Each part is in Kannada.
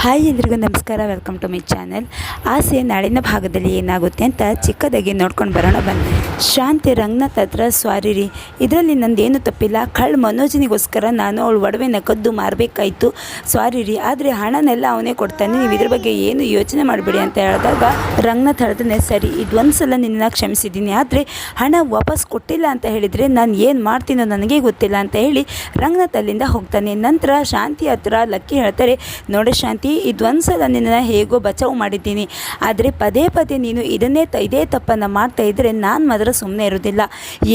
ಹಾಯ್ ಎಲ್ರಿಗೂ ನಮಸ್ಕಾರ ವೆಲ್ಕಮ್ ಟು ಮೈ ಚಾನಲ್ ಆಸೆ ನಾಳಿನ ಭಾಗದಲ್ಲಿ ಏನಾಗುತ್ತೆ ಅಂತ ಚಿಕ್ಕದಾಗಿ ನೋಡ್ಕೊಂಡು ಬರೋಣ ಬನ್ನಿ. ಶಾಂತಿ ರಂಗನಾಥ್ ಹತ್ರ ಸ್ವಾರಿ ರೀ ಇದರಲ್ಲಿ ನಂದೇನು ತಪ್ಪಿಲ್ಲ. ಕಳ್ಳ ಮನೋಜನಿಗೋಸ್ಕರ ನಾನು ಅವಳು ಒಡವೆನ ಕದ್ದು ಮಾರಬೇಕಾಯ್ತು. ಸ್ವಾರಿ ರೀ ಆದರೆ ಹಣನೆಲ್ಲ ಅವನೇ ಕೊಡ್ತಾನೆ. ನೀವು ಇದ್ರ ಬಗ್ಗೆ ಏನು ಯೋಚನೆ ಮಾಡಬೇಡಿ ಅಂತ ಹೇಳಿದಾಗ ರಂಗನಾಥ್ ಹೇಳ್ತಾನೆ ಸರಿ ಇದೊಂದು ಸಲ ನಿನ್ನ ಕ್ಷಮಿಸಿದ್ದೀನಿ ಆದರೆ ಹಣ ವಾಪಸ್ ಕೊಟ್ಟಿಲ್ಲ ಅಂತ ಹೇಳಿದರೆ ನಾನು ಏನು ಮಾಡ್ತೀನೋ ನನಗೆ ಗೊತ್ತಿಲ್ಲ ಅಂತ ಹೇಳಿ ರಂಗನಾಥ್ ಅಲ್ಲಿಂದ ಹೋಗ್ತಾನೆ. ನಂತರ ಶಾಂತಿ ಹತ್ರ ಲಕ್ಕಿ ಹೇಳ್ತಾರೆ, ನೋಡೆ ಶಾಂತಿ ಇದೊಂದು ಸಲ ನಿನ್ನನ್ನು ಹೇಗೋ ಬಚಾವು ಮಾಡಿದ್ದೀನಿ. ಆದರೆ ಪದೇ ಪದೇ ನೀನು ಇದನ್ನೇ ತ, ಇದೇ ತಪ್ಪನ್ನು ಮಾಡ್ತಾ ಇದ್ದರೆ ನಾನು ಮಾತ್ರ ಸುಮ್ಮನೆ ಇರೋದಿಲ್ಲ.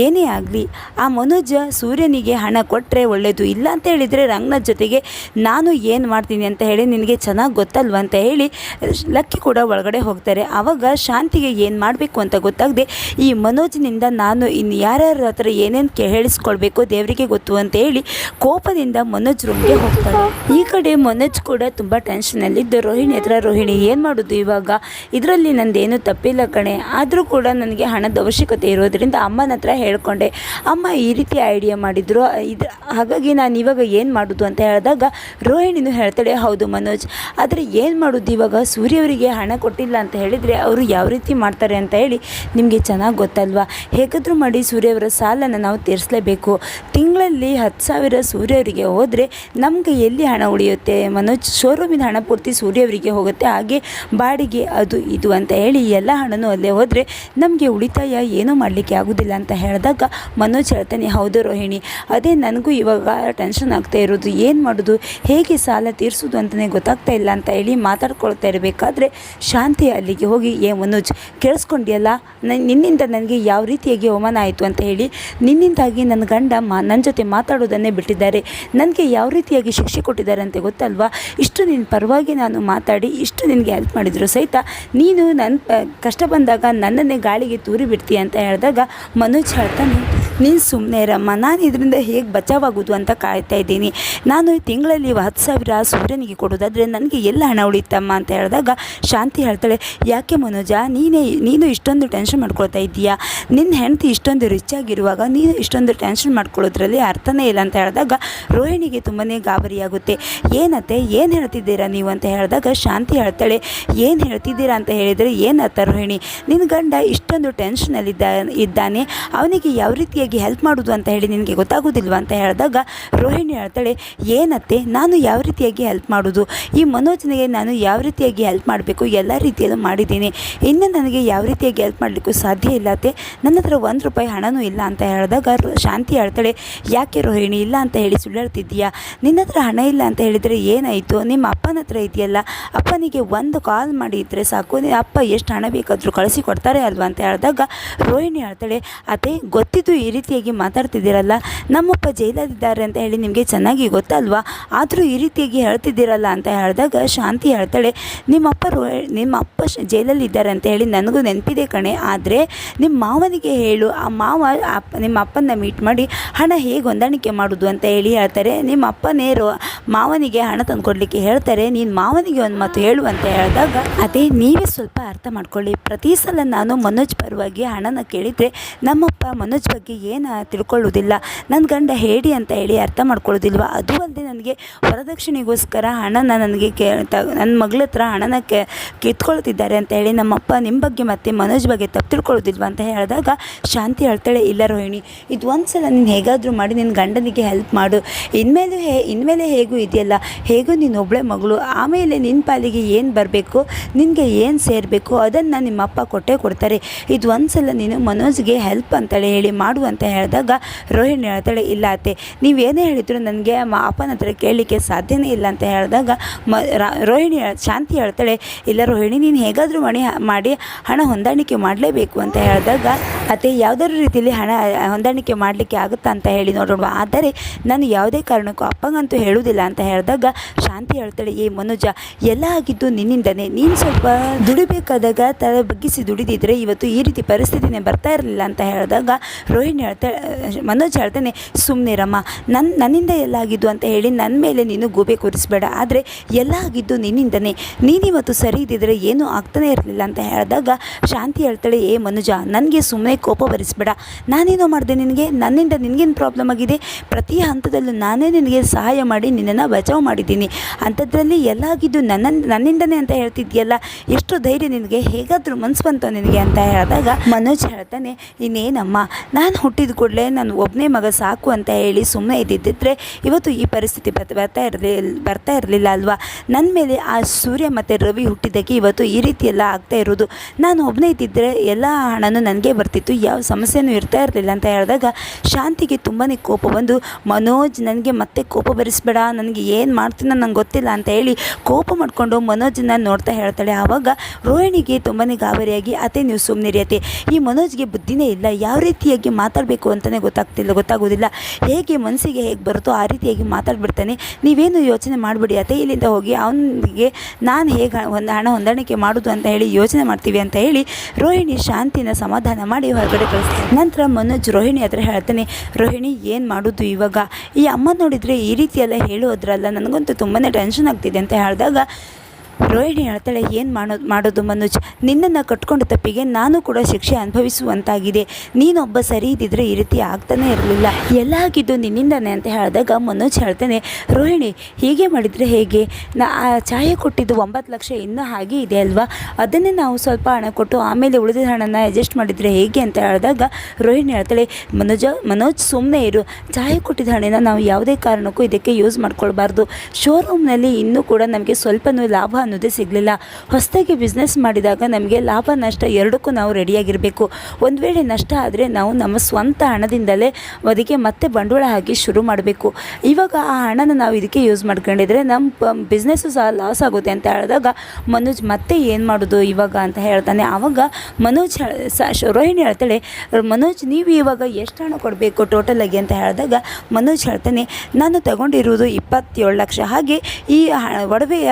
ಏನೇ ಆಗಲಿ, ಆ ಮನೋಜ ಸೂರ್ಯನಿಗೆ ಹಣ ಕೊಟ್ಟರೆ ಒಳ್ಳೆಯದು ಇಲ್ಲ ಅಂತ ಹೇಳಿದರೆ ರಂಗನಾಥ್ ಜೊತೆಗೆ ನಾನು ಏನು ಮಾಡ್ತೀನಿ ಅಂತ ಹೇಳಿ ನಿನಗೆ ಚೆನ್ನಾಗಿ ಗೊತ್ತಲ್ವ ಅಂತ ಹೇಳಿ ಲಕ್ಕಿ ಕೂಡ ಒಳಗಡೆ ಹೋಗ್ತಾರೆ. ಆವಾಗ ಶಾಂತಿಗೆ ಏನು ಮಾಡಬೇಕು ಅಂತ ಗೊತ್ತಾಗದೆ, ಈ ಮನೋಜ್ನಿಂದ ನಾನು ಇನ್ನು ಯಾರ್ಯಾರ ಹತ್ರ ಏನೇನು ಕೇ, ಹೇಳಿಸ್ಕೊಳ್ಬೇಕು ದೇವರಿಗೆ ಗೊತ್ತು ಅಂತ ಹೇಳಿ ಕೋಪದಿಂದ ಮನೋಜ್ ರೂಮ್ಗೆ ಹೋಗ್ತಾರೆ ಈ ಕಡೆ ಮನೋಜ್ ಕೂಡ ತುಂಬ ಟೆನ್ಷನಲ್ಲಿದ್ದು ರೋಹಿಣಿ ಹತ್ರ ರೋಹಿಣಿ ಏನು ಮಾಡೋದು ಇವಾಗ? ಇದರಲ್ಲಿ ನಂದೇನು ತಪ್ಪಿಲ್ಲ ಕಣೆ. ಆದರೂ ಕೂಡ ನನಗೆ ಹಣದ ಅವಶ್ಯಕತೆ ಇರೋದರಿಂದ ಅಮ್ಮನ ಹತ್ರ ಹೇಳ್ಕೊಂಡೆ. ಅಮ್ಮ ಈ ರೀತಿ ಐಡಿಯಾ ಮಾಡಿದ್ರು. ಇದು, ಹಾಗಾಗಿ ನಾನು ಇವಾಗ ಏನು ಮಾಡೋದು ಅಂತ ಹೇಳಿದಾಗ ರೋಹಿಣಿನೂ ಹೇಳ್ತಾಳೆ, ಹೌದು ಮನೋಜ್, ಆದರೆ ಏನು ಮಾಡೋದು ಇವಾಗ? ಸೂರ್ಯವರಿಗೆ ಹಣ ಕೊಟ್ಟಿಲ್ಲ ಅಂತ ಹೇಳಿದರೆ ಅವರು ಯಾವ ರೀತಿ ಮಾಡ್ತಾರೆ ಅಂತ ಹೇಳಿ ನಿಮಗೆ ಚೆನ್ನಾಗಿ ಗೊತ್ತಲ್ವಾ? ಹೇಗಾದರೂ ಮಾಡಿ ಸೂರ್ಯವರ ಸಾಲನ ನಾವು ತೀರಿಸಲೇಬೇಕು. ತಿಂಗಳಲ್ಲಿ ಹತ್ತು ಸಾವಿರ ಸೂರ್ಯವರಿಗೆ ಹೋದರೆ ನಮಗೆ ಎಲ್ಲಿ ಹಣ ಉಳಿಯುತ್ತೆ? ಮನೋಜ್ ಶೋರೂಮಿನ ಹಣ ಪೂರ್ತಿ ಸೂರ್ಯವರಿಗೆ ಹೋಗುತ್ತೆ. ಹಾಗೆ ಬಾಡಿಗೆ ಅದು ಇದು ಅಂತ ಹೇಳಿ ಎಲ್ಲ ಹಣನೂ ಅಲ್ಲೇ ಹೋದರೆ ನಮಗೆ ಉಳಿತಾಯ ಏನೂ ಮಾಡಲಿಕ್ಕೆ ಆಗೋದಿಲ್ಲ ಅಂತ ಹೇಳಿದಾಗ ಮನೋಜ್ ಹೇಳ್ತಾನೆ, ಹೌದು ರೋಹಿಣಿ, ಅದೇ ನನಗೂ ಇವಾಗ ಟೆನ್ಷನ್ ಆಗ್ತಾ ಇರೋದು. ಏನು ಮಾಡೋದು? ಹೇಗೆ ಸಾಲ ತೀರಿಸೋದು ಅಂತಲೇ ಗೊತ್ತಾಗ್ತಾ ಇಲ್ಲ ಅಂತ ಹೇಳಿ ಮಾತಾಡ್ಕೊಳ್ತಾ ಇರಬೇಕಾದ್ರೆ ಶಾಂತಿ ಅಲ್ಲಿಗೆ ಹೋಗಿ, ಏ ಮನೋಜ್, ಕೇಳಿಸ್ಕೊಂಡಿಯಲ್ಲ? ನಿನ್ನಿಂದ ನನಗೆ ಯಾವ ರೀತಿಯಾಗಿ ಅವಮಾನ ಆಯಿತು ಅಂತ ಹೇಳಿ, ನಿನ್ನಿಂದಾಗಿ ನನ್ನ ಗಂಡ ಮಾ ನನ್ನ ಜೊತೆ ಮಾತಾಡೋದನ್ನೇ ಬಿಟ್ಟಿದ್ದಾರೆ. ನನಗೆ ಯಾವ ರೀತಿಯಾಗಿ ಶಿಕ್ಷೆ ಕೊಟ್ಟಿದ್ದಾರೆ ಅಂತ ಗೊತ್ತಲ್ವಾ? ಇಷ್ಟು ನಿನ್ನ ಪರವಾಗಿ ನಾನು ಮಾತಾಡಿ ಇಷ್ಟು ನಿನಗೆ ಹೆಲ್ಪ್ ಮಾಡಿದ್ರು ಸಹಿತ ನೀನು ನನ್ನ ಕಷ್ಟ ಬಂದಾಗ ನನ್ನನ್ನೇ ಗಾಳಿಗೆ ತೂರಿ ಬಿಡ್ತೀಯ ಅಂತ ಹೇಳಿದಾಗ ಮನೋಜ್ ಹೇಳ್ತಾನೆ, ನೀನು ಸುಮ್ಮನೆ ಇರಮ್ಮ, ನಾನು ಇದರಿಂದ ಹೇಗೆ ಬಚಾವಾಗೋದು ಅಂತ ಕಾಯ್ತಾ ಇದ್ದೀನಿ. ನಾನು ತಿಂಗಳಲ್ಲಿ ಹತ್ತು ಸಾವಿರ ಸೂರ್ಯನಿಗೆ ಕೊಡೋದಾದರೆ ನನಗೆ ಎಲ್ಲ ಹಣ ಉಳಿತಮ್ಮ ಅಂತ ಹೇಳಿದಾಗ ಶಾಂತಿ ಹೇಳ್ತಾಳೆ, ಯಾಕೆ ಮನೋಜ, ನೀನೇ, ನೀನು ಇಷ್ಟೊಂದು ಟೆನ್ಷನ್ ಮಾಡ್ಕೊಳ್ತಾ ಇದ್ದೀಯಾ? ನಿನ್ನ ಹೆಂಡತಿ ಇಷ್ಟೊಂದು ರಿಚ್ ಆಗಿರುವಾಗ ನೀನು ಇಷ್ಟೊಂದು ಟೆನ್ಷನ್ ಮಾಡ್ಕೊಳ್ಳೋದ್ರಲ್ಲಿ ಅರ್ಥನೇ ಇಲ್ಲ ಅಂತ ಹೇಳಿದಾಗ ರೋಹಿಣಿಗೆ ತುಂಬಾ ಗಾಬರಿಯಾಗುತ್ತೆ. ಏನತ್ತೆ ಏನು ಹೇಳ್ತಿದ್ದೀರಾ ನೀವು ಅಂತ ಹೇಳಿದಾಗ ಶಾಂತಿ ಹೇಳ್ತಾಳೆ, ಏನು ಹೇಳ್ತಿದ್ದೀರಾ ಅಂತ ಹೇಳಿದರೆ, ಏನು ರೋಹಿಣಿ? ನಿನ್ನ ಗಂಡ ಇಷ್ಟೊಂದು ಟೆನ್ಷನಲ್ಲಿದ್ದ ಇದ್ದಾನೆ. ಅವನಿಗೆ ಯಾವ ರೀತಿಯಾಗಿ ಹೆಲ್ಪ್ ಮಾಡೋದು ಅಂತ ಹೇಳಿ ನಿನಗೆ ಗೊತ್ತಾಗೋದಿಲ್ವ? ಅಂತ ಹೇಳಿದಾಗ ರೋಹಿಣಿ ಹೇಳ್ತಾಳೆ ಏನತ್ತೆ ನಾನು ಯಾವ ರೀತಿಯಾಗಿ ಹೆಲ್ಪ್ ಮಾಡೋದು? ಈ ಮನೋಜನೆಗೆ ನಾನು ಯಾವ ರೀತಿಯಾಗಿ ಹೆಲ್ಪ್ ಮಾಡಬೇಕು? ಎಲ್ಲ ರೀತಿಯಲ್ಲೂ ಮಾಡಿದ್ದೀನಿ. ಇನ್ನು ನನಗೆ ಯಾವ ರೀತಿಯಾಗಿ ಹೆಲ್ಪ್ ಮಾಡಲಿಕ್ಕೂ ಸಾಧ್ಯ ಇಲ್ಲ ಅತ್ತೆ. ನನ್ನ ಹತ್ರ ಒಂದು ರೂಪಾಯಿ ಹಣನೂ ಇಲ್ಲ ಅಂತ ಹೇಳಿದಾಗ ಶಾಂತಿ ಹೇಳ್ತಾಳೆ, ಯಾಕೆ ರೋಹಿಣಿ, ಇಲ್ಲ ಅಂತ ಹೇಳಿ ಸುಳ್ಳು ಹೇಳ್ತಿದ್ದೀಯಾ ನಿನ್ನ ಹತ್ರ ಹಣ ಇಲ್ಲ ಅಂತ ಹೇಳಿದರೆ ಏನಾಯಿತು? ನಿಮ್ಮ ಅಪ್ಪನ ಹತ್ರ ಇದೆಯಲ್ಲ, ಅಪ್ಪನಿಗೆ ಒಂದು ಕಾಲ್ ಮಾಡಿದರೆ ಸಾಕು. ಅಪ್ಪ ಎಷ್ಟು ಹಣ ಬೇಕಾದರೂ ಕಳಿಸಿ ಕೊಡ್ತಾರೆ ಅಲ್ವಾ ಅಂತ ಹೇಳಿದಾಗ ರೋಹಿಣಿ ಹೇಳ್ತಾಳೆ, ಅದೇ ಗೊತ್ತಿದ್ದು ಈ ರೀತಿಯಾಗಿ ಮಾತಾಡ್ತಿದ್ದೀರಲ್ಲ, ನಮ್ಮಪ್ಪ ಜೈಲಲ್ಲಿದ್ದಾರೆ ಅಂತ ಹೇಳಿ ನಿಮಗೆ ಚೆನ್ನಾಗಿ ಗೊತ್ತಲ್ವಾ? ಆದರೂ ಈ ರೀತಿಯಾಗಿ ಹೇಳ್ತಿದ್ದೀರಲ್ಲ ಅಂತ ಹೇಳಿದಾಗ ಶಾಂತಿ ಹೇಳ್ತಾಳೆ, ನಿಮ್ಮಪ್ಪ ರೋ ನಿಮ್ಮ ಅಪ್ಪ ಜೈಲಲ್ಲಿದ್ದಾರೆ ಅಂತ ಹೇಳಿ ನನಗೂ ನೆನಪಿದೆ ಕಣೆ, ಆದರೆ ನಿಮ್ಮ ಮಾವನಿಗೆ ಹೇಳು, ಆ ಮಾವ ಅಪ್ಪ, ನಿಮ್ಮ ಅಪ್ಪನ ಮೀಟ್ ಮಾಡಿ ಹಣ ಹೇಗೆ ಹೊಂದಾಣಿಕೆ ಮಾಡೋದು ಅಂತ ಹೇಳಿ ಹೇಳ್ತಾರೆ. ನಿಮ್ಮ ಅಪ್ಪನೇ ರೋ, ಮಾವನಿಗೆ ಹಣ ತಂದುಕೊಡ್ಲಿಕ್ಕೆ ಹೇಳ್ತಾರೆ. ನೀನು ಮಾವನಿಗೆ ಒಂದು ಮಾತು ಹೇಳು ಅಂತ ಹೇಳಿದಾಗ, ಅದೇ ನೀವೇ ಸ್ವಲ್ಪ ಅರ್ಥ ಮಾಡ್ಕೊಳ್ಳಿ. ಪ್ರತಿ ಸಲ ನಾನು ಮನೋಜ್ ಪರವಾಗಿ ಹಣನ ಕೇಳಿದರೆ ನಮ್ಮಪ್ಪ ಮನೋಜ್ ಬಗ್ಗೆ ಏನು ತಿಳ್ಕೊಳ್ಳೋದಿಲ್ಲ ನನ್ನ ಗಂಡ ಹೇಳಿ ಅಂತ ಹೇಳಿ ಅರ್ಥ ಮಾಡ್ಕೊಳ್ಳೋದಿಲ್ವ ಅದು ಅಲ್ಲದೆ ನನಗೆ ವರದಕ್ಷಿಣೆಗೋಸ್ಕರ ಹಣನ ನನಗೆ ಕೇ ನನ್ನ ಮಗಳ ಹತ್ರ ಹಣನ ಕೆ, ಕಿತ್ಕೊಳ್ತಿದ್ದಾರೆ ಅಂತ ಹೇಳಿ ನಮ್ಮಪ್ಪ ನಿಮ್ಮ ಬಗ್ಗೆ ಮತ್ತು ಮನೋಜ್ ಬಗ್ಗೆ ತಪ್ಪು ತಿಳ್ಕೊಳ್ಳೋದಿಲ್ವ ಅಂತ ಹೇಳಿದಾಗ, ಶಾಂತಿ ಹೇಳ್ತಾಳೆ, ಇಲ್ಲ ರೋಹಿಣಿ. ಇದು ಒಂದು ಸಲ ನೀನು ಹೇಗಾದರೂ ಮಾಡಿ ನಿನ್ನ ಗಂಡನಿಗೆ ಹೆಲ್ಪ್ ಮಾಡು. ಇನ್ಮೇಲೆ ಹೇ, ಇನ್ಮೇಲೆ ಹೇಗೂ ಇದೆಯಲ್ಲ? ಹೇಗೂ ನೀನು ಒಬ್ಬಳೆ ಮಗಳು ಆಮೇಲೆ ನಿನ್ನ ಪಾಲಿಗೆ ಏನು ಬರಬೇಕು, ನಿನಗೆ ಏನು ಸೇರಬೇಕು, ಅದನ್ನು ನಿಮ್ಮ ಅಪ್ಪ ಕೊಟ್ಟೇ ಕೊಡ್ತಾರೆ. ಇದು ಒಂದು ಸಲ ನೀನು ಮನೋಜ್ಗೆ ಹೆಲ್ಪ್ ಅಂತೇಳಿ ಹೇಳಿ ಮಾಡು ಅಂತ ಹೇಳಿದಾಗ ರೋಹಿಣಿ ಹೇಳ್ತಾಳೆ, ಇಲ್ಲ ಅತ್ತೆ ನೀವೇನೇ ಹೇಳಿದ್ರು ನನಗೆ ಅಪ್ಪನ ಹತ್ರ ಕೇಳಲಿಕ್ಕೆ ಸಾಧ್ಯನೇ ಇಲ್ಲ ಅಂತ ಹೇಳಿದಾಗ ಮ ರೋಹಿಣಿ ಶಾಂತಿ ಹೇಳ್ತಾಳೆ, ಇಲ್ಲ ರೋಹಿಣಿ ನೀನು ಹೇಗಾದರೂ ಮಣಿ, ಮಾಡಿ ಹಣ ಹೊಂದಾಣಿಕೆ ಮಾಡಲೇಬೇಕು ಅಂತ ಹೇಳಿದಾಗ ಅತ್ತೆ ಯಾವುದಾದ್ರು ರೀತಿಯಲ್ಲಿ ಹಣ ಹೊಂದಾಣಿಕೆ ಮಾಡಲಿಕ್ಕೆ ಆಗುತ್ತಾ ಅಂತ ಹೇಳಿ ನೋಡೋಣ. ಆದರೆ ನಾನು ಯಾವುದೇ ಕಾರಣಕ್ಕೂ ಅಪ್ಪಂಗಂತೂ ಹೇಳುವುದಿಲ್ಲ ಅಂತ ಹೇಳಿದಾಗ ಶಾಂತಿ ಹೇಳ್ತಾಳೆ ಏ ಮನೋಜ, ಎಲ್ಲ ಆಗಿದ್ದು ನಿನ್ನಿಂದನೇ. ನೀನು ಸ್ವಲ್ಪ ದುಡಿಬೇಕಾದಾಗ, ತಲೆ ಬಗ್ಗಿಸಿ ದುಡಿದಿದ್ರೆ ಇವತ್ತು ಈ ರೀತಿ ಪರಿಸ್ಥಿತಿನೇ ಬರ್ತಾ ಇರಲಿಲ್ಲ ಅಂತ ಹೇಳಿದಾಗ ರೋಹಿಣಿ ಹೇಳ್ತಾಳೆ ಮನೋಜ್ ಹೇಳ್ತಾನೆ ಸುಮ್ಮನಿರಮ್ಮ ನನ್ನ ನನ್ನಿಂದ ಎಲ್ಲ ಆಗಿದ್ದು ಅಂತ ಹೇಳಿ ನನ್ನ ಮೇಲೆ ನೀನು ಗೂಬೆ ಕೂರಿಸಬೇಡ. ಆದರೆ ಎಲ್ಲ ಆಗಿದ್ದು ನಿನ್ನಿಂದನೇ. ನೀನಿವತ್ತು ಸರಿ ಇದ್ದಿದ್ರೆ ಏನೂ ಆಗ್ತಾನೇ ಇರಲಿಲ್ಲ ಅಂತ ಹೇಳಿದಾಗ ಶಾಂತಿ ಹೇಳ್ತಾಳೆ, ಏ ಮನುಜ, ನನಗೆ ಸುಮ್ಮನೆ ಮೇಲೆ ಕೋಪ ಬರಿಸ್ಬೇಡ. ನಾನೇನೋ ಮಾಡಿದೆ ನಿನಗೆ? ನನ್ನಿಂದ ನಿನಗೇನು ಪ್ರಾಬ್ಲಮ್ ಆಗಿದೆ? ಪ್ರತಿ ಹಂತದಲ್ಲೂ ನಾನೇ ನಿನಗೆ ಸಹಾಯ ಮಾಡಿ ನಿನ್ನನ್ನು ಬಚಾವ್ ಮಾಡಿದ್ದೀನಿ. ಅಂಥದ್ರಲ್ಲಿ ಎಲ್ಲ ಆಗಿದ್ದು ನನ್ನ, ನನ್ನಿಂದನೇ ಅಂತ ಹೇಳ್ತಿದ್ಯಲ್ಲ? ಎಷ್ಟು ಧೈರ್ಯ ನಿನಗೆ? ಹೇಗಾದರೂ ಮನ್ಸು ಬಂತು ನಿನಗೆ ಅಂತ ಹೇಳಿದಾಗ ಮನೋಜ್ ಹೇಳ್ತಾನೆ, ಇನ್ನೇನಮ್ಮ? ನಾನು ಹುಟ್ಟಿದ ಕೂಡಲೇ ನಾನು ಒಬ್ಬನೇ ಮಗ ಸಾಕು ಅಂತ ಹೇಳಿ ಸುಮ್ಮನೆ ಇದ್ದಿದ್ದರೆ ಇವತ್ತು ಈ ಪರಿಸ್ಥಿತಿ ಬರ್ತ ಇರಲಿ, ಬರ್ತಾ ಇರಲಿಲ್ಲ ಅಲ್ವಾ? ನನ್ನ ಮೇಲೆ ಆ ಸೂರ್ಯ ಮತ್ತು ರವಿ ಹುಟ್ಟಿದ್ದಕ್ಕೆ ಇವತ್ತು ಈ ರೀತಿ ಎಲ್ಲ ಆಗ್ತಾ ಇರೋದು. ನಾನು ಒಬ್ಬನೇ ಇದ್ದಿದ್ದರೆ ಎಲ್ಲ ಹಣನೂ ನನಗೆ ಬರ್ತಿತ್ತು. ಯಾವ ಸಮಸ್ಯೆನೂ ಇರ್ತಾ ಇರಲಿಲ್ಲ ಅಂತ ಹೇಳಿದಾಗ ಶಾಂತಿಗೆ ತುಂಬಾ ಕೋಪ ಬಂದು, ಮನೋಜ್, ನನಗೆ ಮತ್ತೆ ಕೋಪ ಬರಿಸ್ಬೇಡ, ನನಗೆ ಏನು ಮಾಡ್ತೀನ ನಂಗೆ ಗೊತ್ತಿಲ್ಲ ಅಂತ ಹೇಳಿ ಕೋಪ ಮಾಡಿಕೊಂಡು ಮನೋಜನ್ನ ನೋಡ್ತಾ ಹೇಳ್ತಾಳೆ. ಆವಾಗ ರೋಹಿಣಿಗೆ ತುಂಬಾ ಗಾಬರಿಯಾಗಿ ಅತೇ ನೀವು ಸುಮ್ಮನಿರಿಯತ್ತೆ ಈ ಮನೋಜ್ಗೆ ಬುದ್ಧಿನೇ ಇಲ್ಲ. ಯಾವ ರೀತಿಯಾಗಿ ಮಾತಾಡಬೇಕು ಅಂತಲೇ ಗೊತ್ತಾಗ್ತಿಲ್ಲ, ಗೊತ್ತಾಗೋದಿಲ್ಲ. ಹೇಗೆ ಮನಸ್ಸಿಗೆ ಹೇಗೆ ಬರುತ್ತೋ ಆ ರೀತಿಯಾಗಿ ಮಾತಾಡ್ಬಿಡ್ತಾನೆ. ನೀವೇನು ಯೋಚನೆ ಮಾಡಿಬಿಡಿ ಅತ್ತೆ. ಇಲ್ಲಿಂದ ಹೋಗಿ ಅವನಿಗೆ ನಾನು ಹೇಗೆ ಒಂದು ಹಣ ಹೊಂದಾಣಿಕೆ ಮಾಡೋದು ಅಂತ ಹೇಳಿ ಯೋಚನೆ ಮಾಡ್ತೀವಿ ಅಂತ ಹೇಳಿ ರೋಹಿಣಿ ಶಾಂತಿನ ಸಮಾಧಾನ ಮಾಡಿ ಹೊರಗಡೆ ಕಳಿಸ್ತೀನಿ. ನಂತರ ಮನೋಜ್ ರೋಹಿಣಿ ಹತ್ರ ಹೇಳ್ತಾನೆ, ರೋಹಿಣಿ, ಏನು ಮಾಡೋದು ಇವಾಗ? ಈ ಅಮ್ಮ ನೋಡಿದರೆ ಈ ರೀತಿಯೆಲ್ಲ ಹೇಳೋದ್ರಲ್ಲ, ನನಗಂತೂ ತುಂಬಾ ಟೆನ್ಷನ್ ಆಗ್ತಿದೆ ಅಂತ ಹೇಳಿದಾಗ ರೋಹಿಣಿ ಹೇಳ್ತಾಳೆ, ಏನು ಮಾಡೋದು ಮಾಡೋದು ಮನೋಜ್? ನಿನ್ನನ್ನು ಕಟ್ಕೊಂಡು ತಪ್ಪಿಗೆ ನಾನು ಕೂಡ ಶಿಕ್ಷೆ ಅನುಭವಿಸುವಂತಾಗಿದೆ. ನೀನೊಬ್ಬ ಸರಿ ಇದ್ದಿದ್ರೆ ಈ ರೀತಿ ಆಗ್ತಾನೇ ಇರಲಿಲ್ಲ. ಎಲ್ಲ ಆಗಿದ್ದು ನಿನ್ನಿಂದಾನೆ ಅಂತ ಹೇಳಿದಾಗ ಮನೋಜ್ ಹೇಳ್ತಾನೆ, ರೋಹಿಣಿ, ಹೀಗೆ ಮಾಡಿದರೆ ಹೇಗೆ? ನಾ ಛಾಯೆ ಕೊಟ್ಟಿದ್ದು ಒಂಬತ್ತು ಲಕ್ಷ ಇನ್ನೂ ಹಾಗೆ ಇದೆ ಅಲ್ವಾ? ಅದನ್ನೇ ನಾವು ಸ್ವಲ್ಪ ಹಣ ಕೊಟ್ಟು ಆಮೇಲೆ ಉಳಿದ ಹಣನ ಅಡ್ಜಸ್ಟ್ ಮಾಡಿದರೆ ಹೇಗೆ? ಅಂತ ಹೇಳಿದಾಗ ರೋಹಿಣಿ ಹೇಳ್ತಾಳೆ, ಮನೋಜ, ಮನೋಜ್ ಸುಮ್ಮನೆ ಇರು. ಛಾಯೆ ಕೊಟ್ಟಿದ್ದ ಹಣನ ನಾವು ಯಾವುದೇ ಕಾರಣಕ್ಕೂ ಇದಕ್ಕೆ ಯೂಸ್ ಮಾಡ್ಕೊಳ್ಬಾರ್ದು. ಶೋರೂಮ್ನಲ್ಲಿ ಇನ್ನೂ ಕೂಡ ನಮಗೆ ಸ್ವಲ್ಪನೂ ಲಾಭ ಅನ್ನೋದೇ ಸಿಗಲಿಲ್ಲ. ಹೊಸದಾಗಿ ಬಿಸ್ನೆಸ್ ಮಾಡಿದಾಗ ನಮಗೆ ಲಾಭ, ನಷ್ಟ ಎರಡಕ್ಕೂ ನಾವು ರೆಡಿಯಾಗಿರಬೇಕು ಒಂದು ವೇಳೆ ನಷ್ಟ ಆದರೆ ನಾವು ನಮ್ಮ ಸ್ವಂತ ಹಣದಿಂದಲೇ ಅದಕ್ಕೆ ಮತ್ತೆ ಬಂಡವಾಳ ಹಾಕಿ ಶುರು ಮಾಡಬೇಕು. ಇವಾಗ ಆ ಹಣನ ನಾವು ಇದಕ್ಕೆ ಯೂಸ್ ಮಾಡ್ಕೊಂಡಿದ್ರೆ ನಮ್ಮ ಬಿಸ್ನೆಸ್ಸು ಸಹ ಲಾಸ್ ಆಗುತ್ತೆ ಅಂತ ಹೇಳಿದಾಗ ಮನೋಜ್ ಮತ್ತೆ ಏನು ಮಾಡೋದು ಇವಾಗ ಅಂತ ಹೇಳ್ತಾನೆ. ಆವಾಗ ಮನೋಜ್ ರೋಹಿಣಿ ಹೇಳ್ತಾಳೆ, ಮನೋಜ್, ನೀವು ಇವಾಗ ಎಷ್ಟು ಹಣ ಕೊಡಬೇಕು ಟೋಟಲಾಗಿ ಅಂತ ಹೇಳಿದಾಗ ಮನೋಜ್ ಹೇಳ್ತಾನೆ, ನಾನು ತಗೊಂಡಿರುವುದು ಇಪ್ಪತ್ತೇಳು ಲಕ್ಷ. ಹಾಗೆ ಈ ಒಡವೆಯ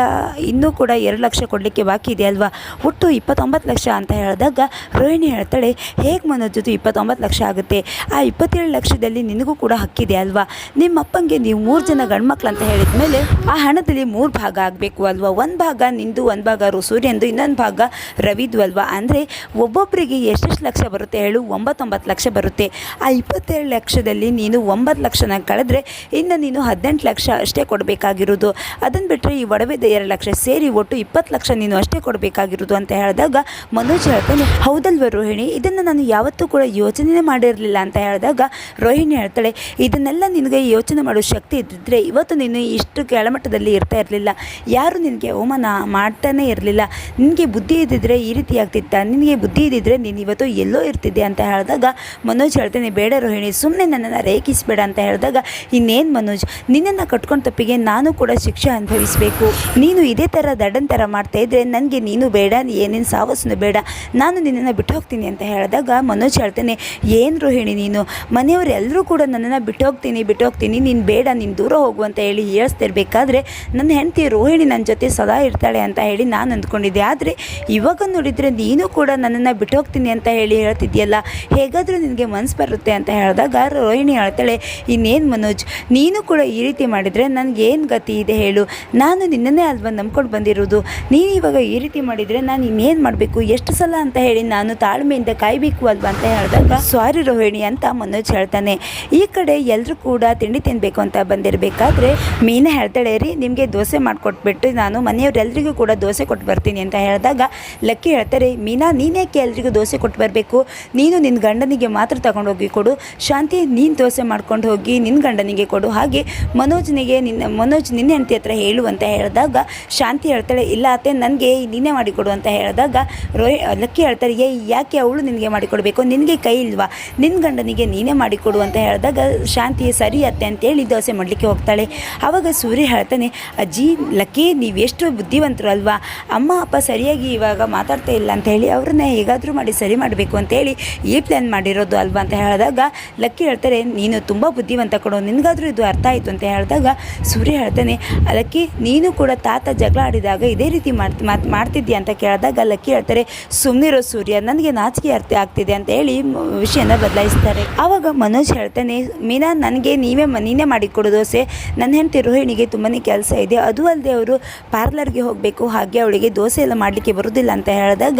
ಇನ್ನೂ ಕೂಡ ಎರಡು ಲಕ್ಷ ಕೊಡಲಿಕ್ಕೆ ಬಾಕಿ ಇದೆ ಅಲ್ವಾ? ಒಟ್ಟು ಇಪ್ಪತ್ತೊಂಬತ್ತು ಲಕ್ಷ ಅಂತ ಹೇಳಿದಾಗ ರೋಹಿಣಿ ಹೇಳ್ತಾಳೆ, ಹೇಗೆ ಮನೋಜ್ ಜೊತೆ ಇಪ್ಪತ್ತೊಂಬತ್ತು ಲಕ್ಷ ಆಗುತ್ತೆ? ಆ ಇಪ್ಪತ್ತೇಳು ಲಕ್ಷದಲ್ಲಿ ನಿನಗೂ ಕೂಡ ಹಕ್ಕಿದೆ ಅಲ್ವಾ? ನಿಮ್ಮ ಅಪ್ಪಂಗೆ ನೀವು ಮೂರು ಜನ ಗಂಡ್ಮಕ್ಳು ಅಂತ ಹೇಳಿದ ಮೇಲೆ ಆ ಹಣದಲ್ಲಿ ಮೂರು ಭಾಗ ಆಗಬೇಕು ಅಲ್ವಾ? ಒಂದು ಭಾಗ ನಿಂದು, ಒಂದು ಭಾಗ ರು- ಸೂರ್ಯಂದು, ಇನ್ನೊಂದು ಭಾಗ ರವಿದು ಅಲ್ವಾ? ಅಂದರೆ ಒಬ್ಬೊಬ್ಬರಿಗೆ ಎಷ್ಟೆಷ್ಟು ಲಕ್ಷ ಬರುತ್ತೆ ಹೇಳು? ಒಂಬತ್ತೊಂಬತ್ತು ಲಕ್ಷ ಬರುತ್ತೆ. ಆ ಇಪ್ಪತ್ತೇಳು ಲಕ್ಷದಲ್ಲಿ ನೀನು ಒಂಬತ್ತು ಲಕ್ಷನ ಕಳೆದ್ರೆ ಇನ್ನು ನೀನು ಹದಿನೆಂಟು ಲಕ್ಷ ಅಷ್ಟೇ ಕೊಡಬೇಕಾಗಿರೋದು. ಅದನ್ನು ಬಿಟ್ಟರೆ ಈ ಒಡವೆದ ಎರಡು ಲಕ್ಷ ಸೇರಿ ಒಟ್ಟು ಇಪ್ಪತ್ತು ಲಕ್ಷ ನೀನು ಅಷ್ಟೇ ಕೊಡಬೇಕಾಗಿರೋದು ಅಂತ ಹೇಳಿದಾಗ ಮನೋಜ್ ಹೇಳ್ತಾನೆ, ಹೌದಲ್ವ ರೋಹಿಣಿ, ಇದನ್ನು ನಾನು ಯಾವತ್ತೂ ಕೂಡ ಯೋಚನೆ ಮಾಡಿರಲಿಲ್ಲ ಅಂತ ಹೇಳಿದಾಗ ರೋಹಿಣಿ ಹೇಳ್ತಾಳೆ, ಇದನ್ನೆಲ್ಲ ನಿನಗೆ ಯೋಚನೆ ಮಾಡೋ ಶಕ್ತಿ ಇದ್ದಿದ್ರೆ ಇವತ್ತು ನೀನು ಇಷ್ಟು ಕೆಳಮಟ್ಟದಲ್ಲಿ ಇರ್ತಾ ಇರಲಿಲ್ಲ. ಯಾರು ನಿನಗೆ ಅವಮಾನ ಮಾಡ್ತಾನೆ ಇರಲಿಲ್ಲ. ನಿನಗೆ ಬುದ್ಧಿ ಇದ್ದಿದ್ರೆ ಈ ರೀತಿ ಆಗ್ತಿತ್ತ? ನಿನಗೆ ಬುದ್ಧಿ ಇದ್ದಿದ್ರೆ ನೀನು ಇವತ್ತು ಎಲ್ಲೋ ಇರ್ತಿದ್ದೆ ಅಂತ ಹೇಳಿದಾಗ ಮನೋಜ್ ಹೇಳ್ತಾನೆ, ಬೇಡ ರೋಹಿಣಿ ಸುಮ್ಮನೆ ನನ್ನನ್ನು ರೇಖಿಸಬೇಡ ಅಂತ ಹೇಳಿದಾಗ ಇನ್ನೇನು ಮನೋಜ್? ನಿನ್ನನ್ನು ಕಟ್ಕೊಂಡು ತಪ್ಪಿಗೆ ನಾನು ಕೂಡ ಶಿಕ್ಷೆ ಅನುಭವಿಸಬೇಕು. ನೀನು ಇದೇ ಥರ ದಡ್ಡನ್ ಥರ ಮಾಡ್ತಾ ಇದ್ದರೆ ನನಗೆ ನೀನು ಬೇಡ, ಏನೇನು ಸಾವಸ್ಸು ಬೇಡ. ನಾನು ನಿನ್ನನ್ನು ಬಿಟ್ಟು ಹೋಗ್ತೀನಿ ಅಂತ ಹೇಳಿದಾಗ ಮನೋಜ್ ಹೇಳ್ತಾನೆ, ಏನು ರೋಹಿಣಿ ನೀನು? ಮನೆಯವರೆಲ್ಲರೂ ಕೂಡ ನನ್ನನ್ನು ಬಿಟ್ಟು ಹೋಗ್ತೀನಿ ಬಿಟ್ಟು ಹೋಗ್ತೀನಿ. ನೀನು ಬೇಡ, ನೀನು ದೂರ ಹೋಗು ಅಂತ ಹೇಳಿ ಹೇಳಿಸ್ತಿರ್ಬೇಕಾದ್ರೆ ನನ್ನ ಹೆಂಡತಿ ರೋಹಿಣಿ ನನ್ನ ಜೊತೆ ಸದಾ ಇರ್ತಾಳೆ ಅಂತ ಹೇಳಿ ನಾನು ಅಂದ್ಕೊಂಡಿದ್ದೆ. ಆದರೆ ಇವಾಗ ನೋಡಿದರೆ ನೀನು ಕೂಡ ನನ್ನನ್ನು ಬಿಟ್ಟು ಹೋಗ್ತೀನಿ ಅಂತ ಹೇಳಿ ಹೇಳ್ತಿದ್ಯಲ್ಲ? ಹೇಗಾದರೂ ನಿನಗೆ ಮನಸ್ಸು ಬರುತ್ತೆ ಅಂತ ಹೇಳಿದಾಗ ರೋಹಿಣಿ ಹೇಳ್ತಾಳೆ, ಇನ್ನೇನು ಮನೋಜ್? ನೀನು ಕೂಡ ಈ ರೀತಿ ಮಾಡಿದರೆ ನನಗೇನು ಗತಿ ಇದೆ ಹೇಳು. ನಾನು ನಿನ್ನನ್ನೇ ಅಲ್ವಾ ನಂಬ್ಕೊಂಡು ಬಂದಿರೋದು ನೀನು ಇವಾಗ ಈ ರೀತಿ ಮಾಡಿದರೆ ನಾನು ಇನ್ನೇನು ಮಾಡಬೇಕು? ಎಷ್ಟು ಸಲ ಅಂತ ಹೇಳಿ ನಾನು ತಾಳ್ಮೆಯಿಂದ ಕಾಯಬೇಕು ಅಲ್ವಾ ಅಂತ ಹೇಳಿದಾಗ, ಸಾರಿ ರೋಹಿಣಿ ಅಂತ ಮನೋಜ್ ಹೇಳ್ತಾನೆ. ಈ ಕಡೆ ಎಲ್ಲರೂ ಕೂಡ ತಿಂಡಿ ತಿನ್ನಬೇಕು ಅಂತ ಬಂದಿರಬೇಕಾದ್ರೆ ಮೀನಾ ಹೇಳ್ತಾಳೆ, ರೀ, ನಿಮಗೆ ದೋಸೆ ಮಾಡಿಕೊಟ್ಬಿಟ್ಟು ನಾನು ಮನೆಯವರೆಲ್ಲರಿಗೂ ಕೂಡ ದೋಸೆ ಕೊಟ್ಟು ಬರ್ತೀನಿ ಅಂತ ಹೇಳಿದಾಗ ಲಕ್ಕಿ ಹೇಳ್ತಾರೆ, ಮೀನಾ ನೀನೇಕೆ ಎಲ್ಲರಿಗೂ ದೋಸೆ ಕೊಟ್ಟು ಬರಬೇಕು? ನೀನು ನಿನ್ನ ಗಂಡನಿಗೆ ಮಾತ್ರ ತಗೊಂಡೋಗಿ ಕೊಡು. ಶಾಂತಿ, ನೀನು ದೋಸೆ ಮಾಡ್ಕೊಂಡು ಹೋಗಿ ನಿನ್ನ ಗಂಡನಿಗೆ ಕೊಡು. ಹಾಗೆ ಮನೋಜ್ನಿಗೆ ನಿನ್ನ, ಮನೋಜ್ ನಿನ್ನೆ ಹೆಂಡತಿ ಹತ್ರ ಹೇಳು ಅಂತ ಹೇಳಿದಾಗ ಶಾಂತಿ ಹೇಳ್ತಾಳೆ ಇಲ್ಲ ಅತ್ತೆ, ನನಗೆ ನೀನೇ ಮಾಡಿಕೊಡು ಅಂತ ಹೇಳಿದಾಗ ರೋಹಿ, ಲಕ್ಕಿ ಹೇಳ್ತಾರೆ, ಏ, ಯಾಕೆ ಅವಳು ನಿನಗೆ ಮಾಡಿಕೊಡಬೇಕು? ನಿನಗೆ ಕೈ ಇಲ್ವಾ? ನಿನ್ನ ಗಂಡನಿಗೆ ನೀನೇ ಮಾಡಿಕೊಡು ಅಂತ ಹೇಳಿದಾಗ ಶಾಂತಿ, ಸರಿ ಅತ್ತೆ ಅಂತೇಳಿ ದೋಸೆ ಮಾಡಲಿಕ್ಕೆ ಹೋಗ್ತಾಳೆ. ಆವಾಗ ಸೂರ್ಯ ಹೇಳ್ತಾನೆ, ಅಜ್ಜಿ, ಲಕ್ಕಿ ನೀವೆಷ್ಟು ಬುದ್ಧಿವಂತರು ಅಲ್ವಾ? ಅಮ್ಮ, ಅಪ್ಪ ಸರಿಯಾಗಿ ಇವಾಗ ಮಾತಾಡ್ತಾ ಇಲ್ಲ ಅಂತ ಹೇಳಿ ಅವ್ರನ್ನ ಹೇಗಾದರೂ ಮಾಡಿ ಸರಿ ಮಾಡಬೇಕು ಅಂತೇಳಿ ಈ ಪ್ಲ್ಯಾನ್ ಮಾಡಿರೋದು ಅಲ್ವಾ? ಅಂತ ಹೇಳಿದಾಗ ಲಕ್ಕಿ ಹೇಳ್ತಾರೆ, ನೀನು ತುಂಬ ಬುದ್ಧಿವಂತ ಕೊಡು, ನಿನಗಾದರೂ ಇದು ಅರ್ಥ ಆಯಿತು ಅಂತ ಹೇಳಿದಾಗ ಸೂರ್ಯ ಹೇಳ್ತಾನೆ, ಲಕ್ಕಿ, ನೀನು ಕೂಡ ತಾತ ಜಗಳ ಆಡಿದಾಗ ಇದೇ ರೀತಿ ಮಾತ್ ಮಾಡ್ತಿದ್ಯಾ ಅಂತ ಕೇಳಿದಾಗ ಲಕ್ಕಿ ಹೇಳ್ತಾರೆ ಸುಮ್ಮನಿರೋ ಸೂರ್ಯ ನನಗೆ ನಾಚಿಕೆ ಅರ್ಥ ಆಗ್ತಿದೆ ಅಂತ ಹೇಳಿ ವಿಷಯನ ಬದಲಾಯಿಸ್ತಾರೆ. ಆವಾಗ ಮನೋಜ್ ಹೇಳ್ತಾನೆ ಮೀನಾ ನನಗೆ ನೀವೇ ನೀನೇ ಮಾಡಿಕೊಡು ದೋಸೆ. ನನ್ನ ಹೆಂಡತಿ ರೋಹಿಣಿಗೆ ತುಂಬಾ ಕೆಲಸ ಇದೆ. ಅದು ಅಲ್ಲದೆ ಅವರು ಪಾರ್ಲರ್ಗೆ ಹೋಗಬೇಕು. ಹಾಗೆ ಅವಳಿಗೆ ದೋಸೆ ಎಲ್ಲ ಮಾಡಲಿಕ್ಕೆ ಬರೋದಿಲ್ಲ ಅಂತ ಹೇಳಿದಾಗ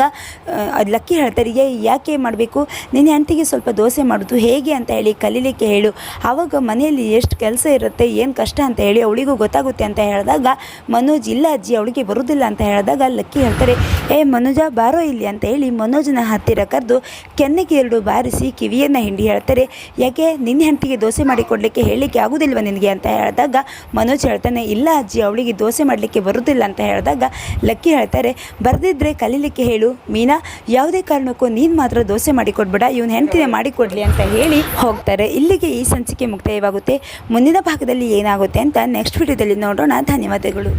ಅದ್ ಲಕ್ಕಿ ಹೇಳ್ತಾರೆ "ಏ, ಯಾಕೆ ಮಾಡಬೇಕು? ನಿನ್ನ ಹೆಂಡತಿಗೆ ಸ್ವಲ್ಪ ದೋಸೆ ಮಾಡೋದು ಹೇಗೆ ಅಂತ ಹೇಳಿ ಕಲೀಲಿಕ್ಕೆ ಹೇಳು. ಆವಾಗ ಮನೆಯಲ್ಲಿ ಎಷ್ಟು ಕೆಲಸ ಇರುತ್ತೆ ಏನು ಕಷ್ಟ ಅಂತ ಹೇಳಿ ಅವಳಿಗೂ ಗೊತ್ತಾಗುತ್ತೆ ಅಂತ ಹೇಳಿದಾಗ ಮನೋಜ್ ಇಲ್ಲ ಅಜ್ಜಿ ಅವಳಿಗೆ ಬರೋದಿಲ್ಲ ಅಂತ ಹೇಳಿದಾಗ ಲಕ್ಕಿ ಹೇಳ್ತಾರೆ, ಏ ಮನೋಜ, ಬಾರೋ ಇಲ್ಲಿ ಅಂತ ಹೇಳಿ ಮನೋಜನ ಹತ್ತಿರ ಕರೆದು ಕೆನ್ನೆಗೆ ಎರಡು ಬಾರಿಸಿ ಕಿವಿಯನ್ನು ಹಿಂಡಿ ಹೇಳ್ತಾರೆ, ಯಾಕೆ ನಿನ್ನ ಹೆಂಡತಿಗೆ ದೋಸೆ ಮಾಡಿಕೊಡ್ಲಿಕ್ಕೆ ಹೇಳಲಿಕ್ಕೆ ಆಗೋದಿಲ್ವ ನಿನಗೆ? ಅಂತ ಹೇಳಿದಾಗ ಮನೋಜ್ ಹೇಳ್ತಾನೆ, ಇಲ್ಲ ಅಜ್ಜಿ, ಅವಳಿಗೆ ದೋಸೆ ಮಾಡಲಿಕ್ಕೆ ಬರುವುದಿಲ್ಲ ಅಂತ ಹೇಳಿದಾಗ ಲಕ್ಕಿ ಹೇಳ್ತಾರೆ ಬರೆದಿದ್ದರೆ ಕಲೀಲಿಕ್ಕೆ ಹೇಳು, ಮೀನಾ, ಯಾವುದೇ ಕಾರಣಕ್ಕೂ ನೀನು ಮಾತ್ರ ದೋಸೆ ಮಾಡಿಕೊಡ್ಬೇಡ ಇವನು ಹೆಂಡತಿನೇ ಮಾಡಿಕೊಡ್ಲಿ ಅಂತ ಹೇಳಿ ಹೋಗ್ತಾರೆ. ಇಲ್ಲಿಗೆ ಈ ಸಂಚಿಕೆ ಮುಕ್ತಾಯವಾಗುತ್ತೆ. ಮುಂದಿನ ಭಾಗದಲ್ಲಿ ಏನಾಗುತ್ತೆ ಅಂತ ನೆಕ್ಸ್ಟ್ ವಿಡಿಯೋದಲ್ಲಿ ನೋಡೋಣ. ಧನ್ಯವಾದಗಳು.